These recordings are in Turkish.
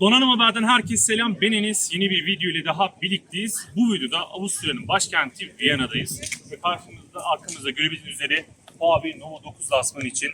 Donanım Haber'den herkese selam. Ben Enes. Yeni bir video ile daha birlikteyiz. Bu videoda Avusturya'nın başkenti Viyana'dayız. Ve karşımızda arkamızda görebildiğiniz üzere Huawei Nova 9 lansmanı için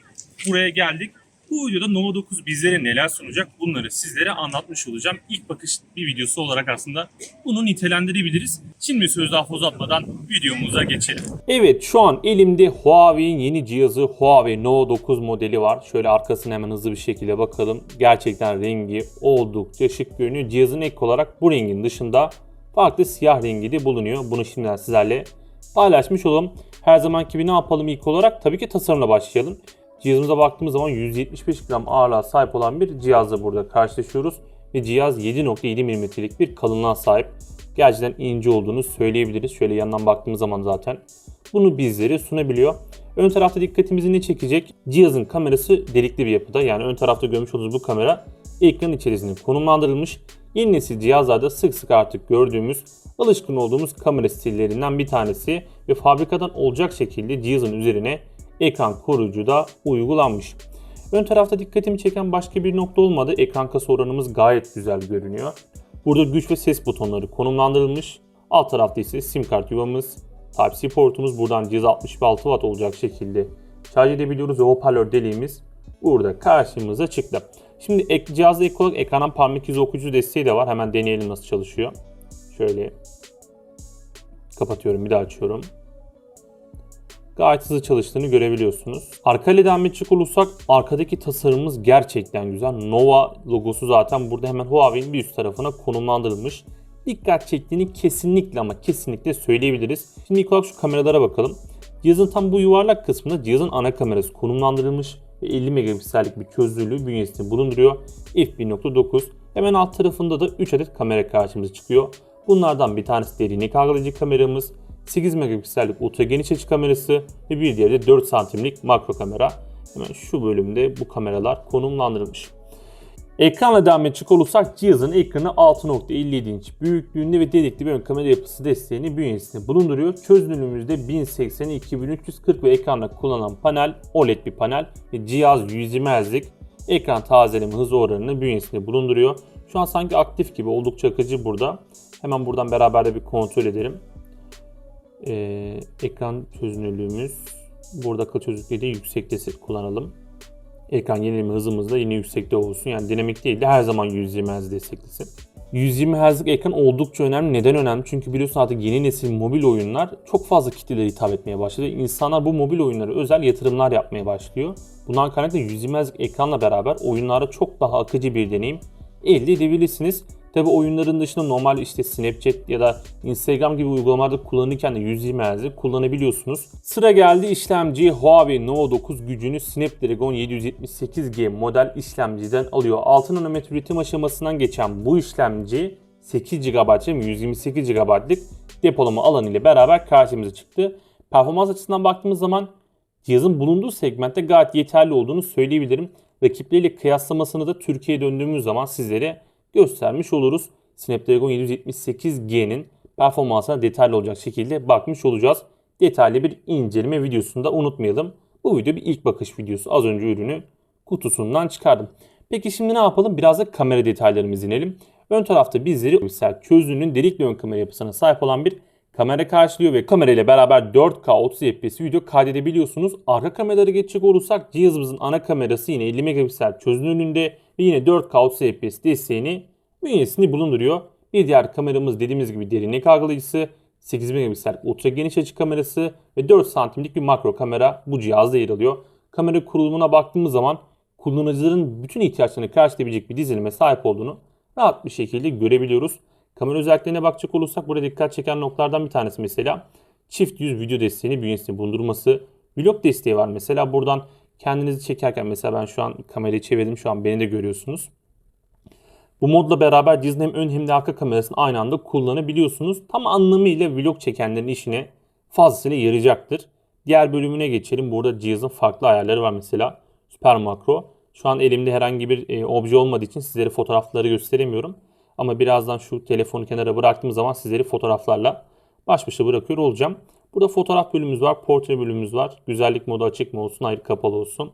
buraya geldik. Bu videoda Nova 9 bizlere neler sunacak bunları sizlere anlatmış olacağım. İlk bakış bir videosu olarak aslında bunu nitelendirebiliriz. Şimdi söz daha fazla uzatmadan videomuza geçelim. Evet şu an elimde Huawei'in yeni cihazı Huawei Nova 9 modeli var. Şöyle arkasına hemen hızlı bir şekilde bakalım. Gerçekten rengi oldukça şık görünüyor. Cihazın ek olarak bu rengin dışında farklı siyah rengi de bulunuyor. Bunu şimdiden sizlerle paylaşmış olalım. Her zamanki gibi ne yapalım ilk olarak? Tabii ki tasarımla başlayalım. Cihazımıza baktığımız zaman 175 gram ağırlığa sahip olan bir cihazla burada karşılaşıyoruz. Ve cihaz 7.7 mm'lik bir kalınlığa sahip. Gerçekten ince olduğunu söyleyebiliriz. Şöyle yandan baktığımız zaman zaten bunu bizlere sunabiliyor. Ön tarafta dikkatimizi ne çekecek? Cihazın kamerası delikli bir yapıda. Yani ön tarafta görmüş olduğunuz bu kamera ekran içerisinde konumlandırılmış. Yeni nesil cihazlarda sık sık artık gördüğümüz, alışkın olduğumuz kamera stillerinden bir tanesi ve fabrikadan olacak şekilde cihazın üzerine ekran koruyucu da uygulanmış. Ön tarafta dikkatimi çeken başka bir nokta olmadı. Ekran kasa oranımız gayet güzel görünüyor. Burada güç ve ses butonları konumlandırılmış. Alt tarafta ise sim kart yuvamız, Type-C portumuz buradan cihaz 66 watt olacak şekilde şarj edebiliyoruz ve hoparlör deliğimiz burada karşımıza çıktı. Şimdi ek, cihazda ek olarak ekrandan parmak izi okuyucu desteği de var. Hemen deneyelim nasıl çalışıyor. Şöyle kapatıyorum bir daha açıyorum. Gayet hızlı çalıştığını görebiliyorsunuz. Arka devam edecek olursak arkadaki tasarımımız gerçekten güzel. Nova logosu zaten burada hemen Huawei'nin bir üst tarafına konumlandırılmış. Dikkat çektiğini kesinlikle ama kesinlikle söyleyebiliriz. Şimdi ilk olarak şu kameralara bakalım. Cihazın tam bu yuvarlak kısmında cihazın ana kamerası konumlandırılmış ve 50 megapiksellik bir çözünürlüğü bünyesinde bulunduruyor. f1.9. Hemen alt tarafında da 3 adet kamera karşımıza çıkıyor. Bunlardan bir tanesi derinlik algılayıcı kameramız, 8 megapiksellik ultra geniş açı kamerası ve bir diğeri de 4 santimlik makro kamera. Hemen şu bölümde bu kameralar konumlandırılmış. Ekranla devam edecek olursak cihazın ekranı 6.57 inç büyüklüğünde ve delikli bir ön kamera yapısı desteğini bünyesinde bulunduruyor. Çözünürlüğümüzde 1080 2340 ve ekranda kullanılan panel OLED bir panel ve cihaz 120 Hz'lik ekran tazeleme hızı oranını bünyesinde bulunduruyor. Şu an sanki aktif gibi oldukça akıcı burada. Hemen buradan beraber de bir kontrol edelim. Ee, ekran çözünürlüğümüz burada akıl çözünürlüğü de yüksekte kullanalım ekran yenileme hızımız da yine yüksekte olsun. Yani dinamik değil de her zaman 120 Hz desteklesin. 120 Hz'lik ekran oldukça önemli. Neden önemli? Çünkü biliyorsun artık yeni nesil mobil oyunlar çok fazla kitlelere hitap etmeye başladı. İnsanlar bu mobil oyunlara özel yatırımlar yapmaya başlıyor. Bundan kaynaklı 120 Hz'lik ekranla beraber oyunlara çok daha akıcı bir deneyim elde edebilirsiniz. Tabi oyunların dışında normal işte Snapchat ya da Instagram gibi uygulamalarda kullanırken de 120 Hz'i kullanabiliyorsunuz. Sıra geldi işlemci Huawei Nova 9 gücünü Snapdragon 778G model işlemciden alıyor. 6 nanometre üretim aşamasından geçen bu işlemci 8 GB ve 128 GB'lık depolama alanı ile beraber karşımıza çıktı. Performans açısından baktığımız zaman cihazın bulunduğu segmentte gayet yeterli olduğunu söyleyebilirim. Rakipleriyle kıyaslamasını da Türkiye'ye döndüğümüz zaman sizlere göstermiş oluruz. Snapdragon 778G'nin performansına detaylı olacak şekilde bakmış olacağız. Detaylı bir inceleme videosunu da unutmayalım. Bu video bir ilk bakış videosu. Az önce ürünü kutusundan çıkardım. Peki şimdi ne yapalım? Biraz da kamera detaylarımızı inelim. Ön tarafta bizleri piksel çözünürlüğün delikli ön kamera yapısına sahip olan bir kamera karşılıyor ve kamera ile beraber 4K 30 FPS video kaydedebiliyorsunuz. Arka kameralara geçecek olursak cihazımızın ana kamerası yine 50 megapiksel çözünürlüğünde ve yine 4K 30 FPS desteğini bünyesinde bulunduruyor. Bir diğer kameramız dediğimiz gibi derinlik algılayıcısı, 8 megapiksel ultra geniş açı kamerası ve 4 santimlik bir makro kamera bu cihazda yer alıyor. Kamera kurulumuna baktığımız zaman kullanıcıların bütün ihtiyaçlarını karşılayabilecek bir dizilime sahip olduğunu rahat bir şekilde görebiliyoruz. Kamera özelliklerine bakacak olursak burada dikkat çeken noktalardan bir tanesi mesela çift yüz video desteğini bünyesinde bulundurması. Vlog desteği var mesela buradan kendinizi çekerken mesela ben şu an kamerayı çevirdim şu an beni de görüyorsunuz. Bu modla beraber cihazın hem ön hem de arka kamerasını aynı anda kullanabiliyorsunuz. Tam anlamıyla vlog çekenlerin işine fazlasıyla yarayacaktır. Diğer bölümüne geçelim. Burada cihazın farklı ayarları var mesela. Süper makro. Şu an elimde herhangi bir e, obje olmadığı için sizlere fotoğrafları gösteremiyorum. Ama birazdan şu telefonu kenara bıraktığım zaman sizleri fotoğraflarla baş başa bırakıyor olacağım. Burada fotoğraf bölümümüz var, portre bölümümüz var. Güzellik modu açık mı olsun, ayrı kapalı olsun.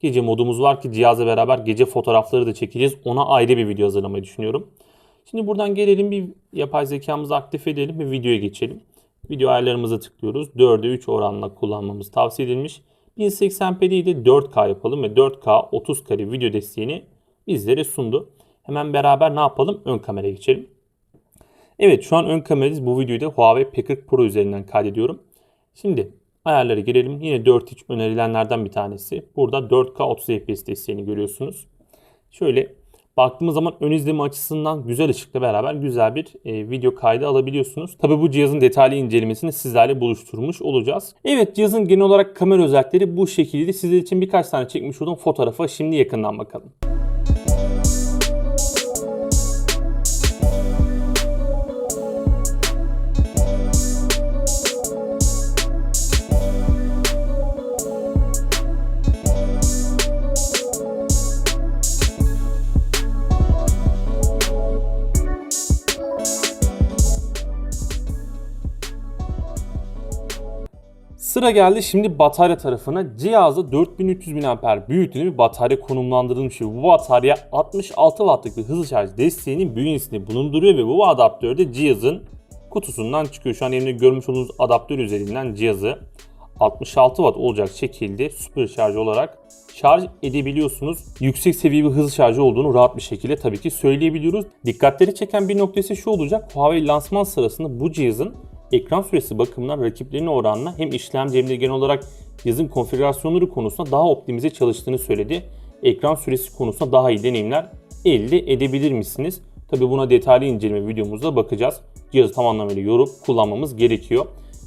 Gece modumuz var ki cihazla beraber gece fotoğrafları da çekeceğiz. Ona ayrı bir video hazırlamayı düşünüyorum. Şimdi buradan gelelim bir yapay zekamızı aktif edelim ve videoya geçelim. Video ayarlarımıza tıklıyoruz. 4'e 3 oranla kullanmamız tavsiye edilmiş. 1080p değil de 4K yapalım ve 4K 30 kare video desteğini bizlere sundu. Hemen beraber ne yapalım? Ön kameraya geçelim. Evet şu an ön kameradayız. Bu videoyu da Huawei P40 Pro üzerinden kaydediyorum. Şimdi ayarlara girelim. Yine 4.3 önerilenlerden bir tanesi. Burada 4K 30 FPS desteğini görüyorsunuz. Şöyle baktığımız zaman ön izleme açısından güzel ışıkla beraber güzel bir e, video kaydı alabiliyorsunuz. Tabi bu cihazın detaylı incelemesini sizlerle buluşturmuş olacağız. Evet cihazın genel olarak kamera özellikleri bu şekilde. Sizler için birkaç tane çekmiş olduğum fotoğrafa şimdi yakından bakalım. Sıra geldi şimdi batarya tarafına. Cihazda 4300 mAh büyüklüğünde bir batarya konumlandırılmış. Bu batarya 66 wattlık bir hızlı şarj desteğinin bünyesinde bulunduruyor ve bu adaptör de cihazın kutusundan çıkıyor. Şu an elimde görmüş olduğunuz adaptör üzerinden cihazı 66 watt olacak şekilde süper şarj olarak şarj edebiliyorsunuz. Yüksek seviye bir hızlı şarjı olduğunu rahat bir şekilde tabii ki söyleyebiliyoruz. Dikkatleri çeken bir noktası şu olacak. Huawei lansman sırasında bu cihazın ekran süresi bakımından rakiplerine oranla hem işlemci hem de genel olarak cihazın konfigürasyonları konusunda daha optimize çalıştığını söyledi. Ekran süresi konusunda daha iyi deneyimler elde edebilir misiniz? Tabi buna detaylı inceleme videomuzda bakacağız. Cihazı tam anlamıyla yorup kullanmamız gerekiyor.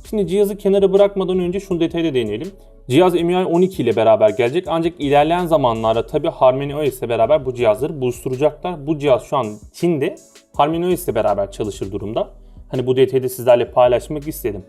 Şimdi cihazı kenara bırakmadan önce şunu detayda değinelim. Cihaz MIUI 12 ile beraber gelecek ancak ilerleyen zamanlarda tabi Harmony OS ile beraber bu cihazları buluşturacaklar. Bu cihaz şu an Çin'de Harmony OS ile beraber çalışır durumda. Hani bu detayı da sizlerle paylaşmak istedim.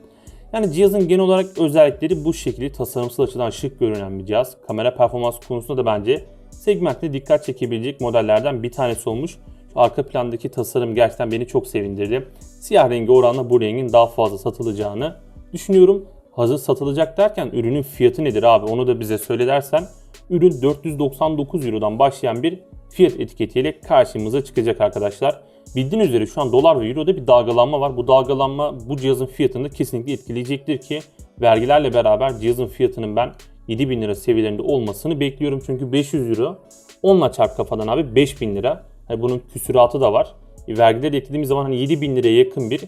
Yani cihazın genel olarak özellikleri bu şekilde tasarımsal açıdan şık görünen bir cihaz. Kamera performans konusunda da bence segmentte dikkat çekebilecek modellerden bir tanesi olmuş. Şu arka plandaki tasarım gerçekten beni çok sevindirdi. Siyah rengi oranla bu rengin daha fazla satılacağını düşünüyorum. Hazır satılacak derken ürünün fiyatı nedir abi onu da bize söyle dersen ürün 499 Euro'dan başlayan bir fiyat etiketiyle karşımıza çıkacak arkadaşlar. Bildiğiniz üzere şu an dolar ve euroda bir dalgalanma var. Bu dalgalanma bu cihazın fiyatını kesinlikle etkileyecektir ki vergilerle beraber cihazın fiyatının ben 7000 lira seviyelerinde olmasını bekliyorum. Çünkü 500 euro 10'la çarp kafadan abi 5000 lira. Yani bunun küsuratı da var. E, vergileri eklediğimiz zaman hani 7000 liraya yakın bir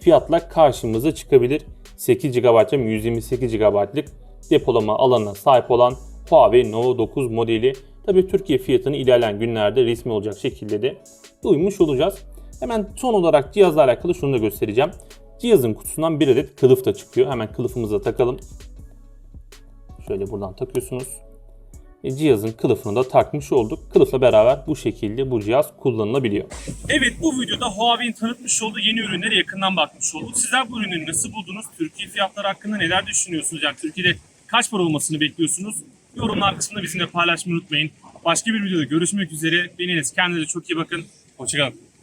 fiyatla karşımıza çıkabilir. 8 GB RAM 128 GB'lık depolama alanına sahip olan Huawei Nova 9 modeli. Tabii Türkiye fiyatını ilerleyen günlerde resmi olacak şekilde de duymuş olacağız. Hemen son olarak cihazla alakalı şunu da göstereceğim. Cihazın kutusundan bir adet kılıf da çıkıyor. Hemen kılıfımıza takalım. Şöyle buradan takıyorsunuz. E, cihazın kılıfını da takmış olduk. Kılıfla beraber bu şekilde bu cihaz kullanılabiliyor. Evet bu videoda Huawei'nin tanıtmış olduğu yeni ürünlere yakından bakmış olduk. Sizler bu ürünü nasıl buldunuz? Türkiye fiyatları hakkında neler düşünüyorsunuz? Yani Türkiye'de kaç para olmasını bekliyorsunuz? Yorumlar kısmında bizimle paylaşmayı unutmayın. Başka bir videoda görüşmek üzere. Beniniz kendinize çok iyi bakın. Hoşçakalın.